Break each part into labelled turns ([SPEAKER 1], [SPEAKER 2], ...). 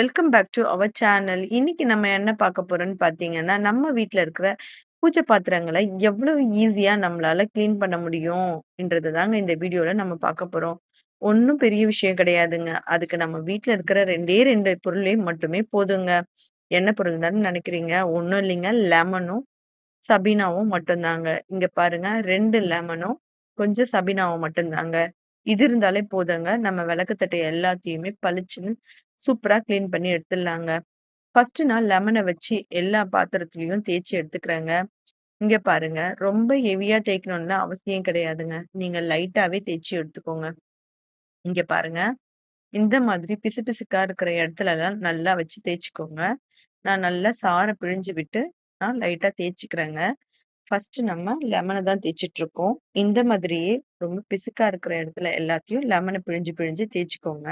[SPEAKER 1] Welcome back to our channel. இன்னைக்கு நம்ம என்ன பார்க்க போறோம்னு பார்த்தீங்கன்னா, நம்ம வீட்ல இருக்கிற பூஜை பாத்திரங்கள எவ்வளவு ஈஸியா நம்மளால கிளீன் பண்ண முடியும்ன்றது தாங்க இந்த வீடியோல நம்ம பார்க்க போறோம். ஒன்றும் பெரிய விஷயம் கிடையாதுங்க. அதுக்கு நம்ம வீட்ல இருக்கிற 2டே 2 பொருளே மட்டுமே போதுங்க. என்ன பொருள் தானே நினைக்கிறீங்க? ஒண்ணும் இல்லைங்க. லெமனும், சபீனாவும் மட்டும் தாங்க. இங்க பாருங்க ரெண்டு லெமனும், கொஞ்சம் சபீனாவும் மட்டும் தாங்க. இது இருந்தாலே போதுங்க. நம்ம விளக்கு எல்லாத்தையுமே பளிச்சுன்னு சூப்பரா கிளீன் பண்ணி எடுத்துடலாங்க. ஃபர்ஸ்ட் நான் லெமனை வச்சு எல்லா பாத்திரத்துலயும் தேய்ச்சு எடுத்துக்கிறேங்க. இங்க பாருங்க. ரொம்ப ஹெவியா தேய்க்கணும்னு அவசியம் கிடையாதுங்க. நீங்க லைட்டாவே தேய்ச்சி எடுத்துக்கோங்க. இங்க பாருங்க. இந்த மாதிரி பிசு பிசுக்கா இருக்கிற இடத்துலலாம் நல்லா வச்சு தேய்ச்சிக்கோங்க நான் நல்லா சாரை பிழிஞ்சு விட்டு, நான் லைட்டா தேய்ச்சிக்கிறேங்க ஃபர்ஸ்ட் நம்ம லெமனை தான் தேய்ச்சிட்டு இருக்கோம். இந்த மாதிரியே ரொம்ப பிசுக்கா இருக்கிற இடத்துல எல்லாத்தையும் லெமனை பிழிஞ்சு பிழிஞ்சு தேய்ச்சிக்கோங்க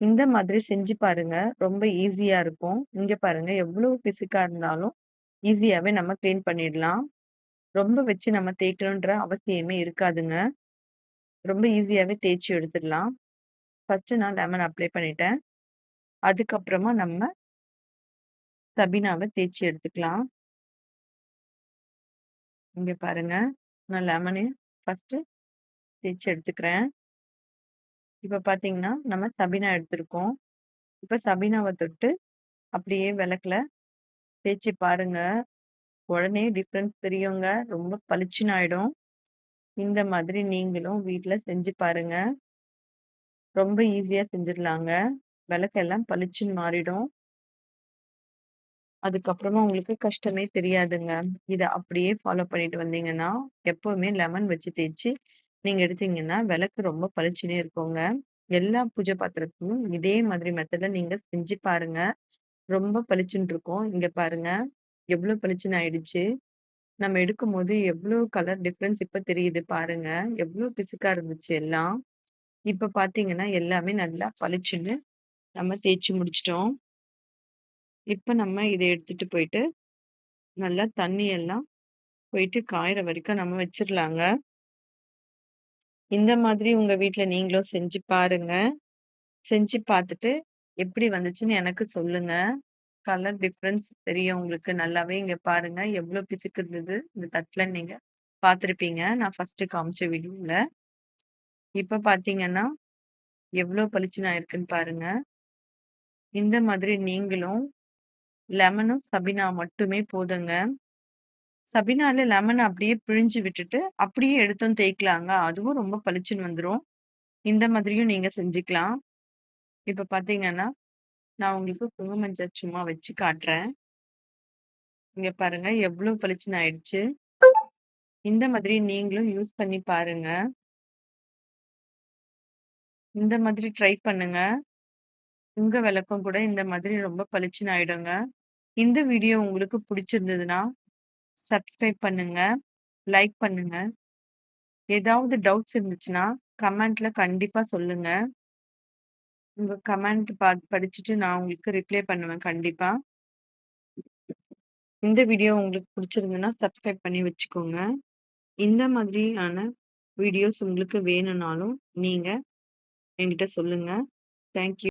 [SPEAKER 1] இந்த மாதிரி செஞ்சு பாருங்க. ரொம்ப ஈஸியா இருக்கும். இங்க பாருங்க எவ்வளவு பிசுக்கா இருந்தாலும் ஈஸியாவே நம்ம கிளீன் பண்ணிடலாம். ரொம்ப வச்சு நம்ம தேய்க்கணுன்ற அவசியமே இருக்காதுங்க. ரொம்ப ஈஸியாவே தேய்ச்சு எடுத்துடலாம். ஃபர்ஸ்ட் நான் லெமன் அப்ளை பண்ணிட்டேன். அதுக்கப்புறமா நம்ம சபீனாவ தேய்ச்சு எடுத்துக்கலாம். இங்க பாருங்க. நான் லெமனே ஃபர்ஸ்ட் தேய்ச்சு எடுத்துக்கிறேன். இப்ப பார்த்தீங்கன்னா, நம்ம சபீனா எடுத்திருக்கோம். இப்ப சபீனாவை தொட்டு அப்படியே விளக்குல தேய்ச்சு பாருங்க. உடனே டிஃப்ரென்ஸ் தெரியுங்க. ரொம்ப பளிச்சுன்னு ஆயிடும். இந்த மாதிரி நீங்களும் வீட்ல செஞ்சு பாருங்க. ரொம்ப ஈஸியா செஞ்சிடலாங்க. விளக்கெல்லாம் பளிச்சுன்னு மாறிடும். அதுக்கப்புறமா உங்களுக்கு கஷ்டமே தெரியாதுங்க. இதை அப்படியே ஃபாலோ பண்ணிட்டு வந்தீங்கன்னா, எப்பவுமே லெமன் வச்சு தேய்ச்சி நீங்க எடுத்தீங்கன்னா, விளக்கு ரொம்ப பளிச்சுன்னே இருக்குங்க. எல்லா பூஜை பாத்திரத்தையும் இதே மாதிரி மெத்தட்ல நீங்க செஞ்சு பாருங்க. ரொம்ப பளிச்சுன்னு இருக்கும். இங்க பாருங்க. எவ்வளோ பளிச்சுன்னு ஆயிடுச்சு. நம்ம எடுக்கும்போது எவ்வளோ கலர் டிஃபரன்ஸ் இப்ப தெரியுது பாருங்க. எவ்வளோ பிசுக்கா இருந்துச்சு எல்லாம். இப்ப பாத்தீங்கன்னா, எல்லாமே நல்லா பளிச்சுன்னு நம்ம தேய்ச்சு முடிச்சுட்டோம். இப்ப நம்ம இத எடுத்துட்டு போயிட்டு, நல்லா தண்ணி எல்லாம் போயிட்டு காயிற வரைக்கும் நம்ம வச்சிரலாங்க. இந்த மாதிரி உங்க வீட்ல நீங்களும் செஞ்சு பாருங்க. செஞ்சு பார்த்துட்டு எப்படி வந்துச்சுன்னு எனக்கு சொல்லுங்க. கலர் டிஃபரன்ஸ் தெரியும் உங்களுக்கு நல்லாவே. இங்க பாருங்க எவ்வளோ பிசுக்கு இருந்தது. இந்த தட்டுல நீங்க பார்த்துருப்பீங்க நான் ஃபர்ஸ்ட் காமிச்ச வீடியோல. இப்ப பார்த்தீங்கன்னா, எவ்வளோ பளிச்சுன்னு ஆயிருக்குன்னு பாருங்க. இந்த மாதிரி நீங்களும் லெமனும், சபீனா மட்டுமே போதுங்க. சபினால லெமன் அப்படியே பிழிஞ்சு விட்டுட்டு, அப்படியே எடுத்தும் தேய்க்கலாங்க. அதுவும் ரொம்ப பளிச்சுன்னு வந்துரும். இந்த மாதிரியும் நீங்க செஞ்சுக்கலாம். இப்ப பார்த்தீங்கன்னா, நான் உங்களுக்கு குங்குமஞ்ச சும்மா வச்சு காட்டுறேன். இங்க பாருங்க எவ்வளவு பளிச்சுன்னு ஆயிடுச்சு. இந்த மாதிரி நீங்களும் யூஸ் பண்ணி பாருங்க. இந்த மாதிரி ட்ரை பண்ணுங்க. உங்க விளக்கம் கூட இந்த மாதிரி ரொம்ப பளிச்சுன்னு ஆயிடுங்க. இந்த வீடியோ உங்களுக்கு பிடிச்சிருந்ததுன்னா, சப்ஸ்கிரைப் பண்ணுங்க. லைக் பண்ணுங்க. ஏதாவது டவுட்ஸ் இருந்துச்சுன்னா, கமெண்ட்ல கண்டிப்பா சொல்லுங்க. உங்க கமெண்ட் பா படிச்சுட்டு நான் உங்களுக்கு ரிப்ளை பண்ணுவேன் கண்டிப்பா. இந்த வீடியோ உங்களுக்கு பிடிச்சிருந்ததுன்னா, சப்ஸ்கிரைப் பண்ணி வச்சுக்கோங்க. இந்த மாதிரியான வீடியோஸ் உங்களுக்கு வேணும்னாலும், நீங்க என்கிட்ட சொல்லுங்க. Thank you.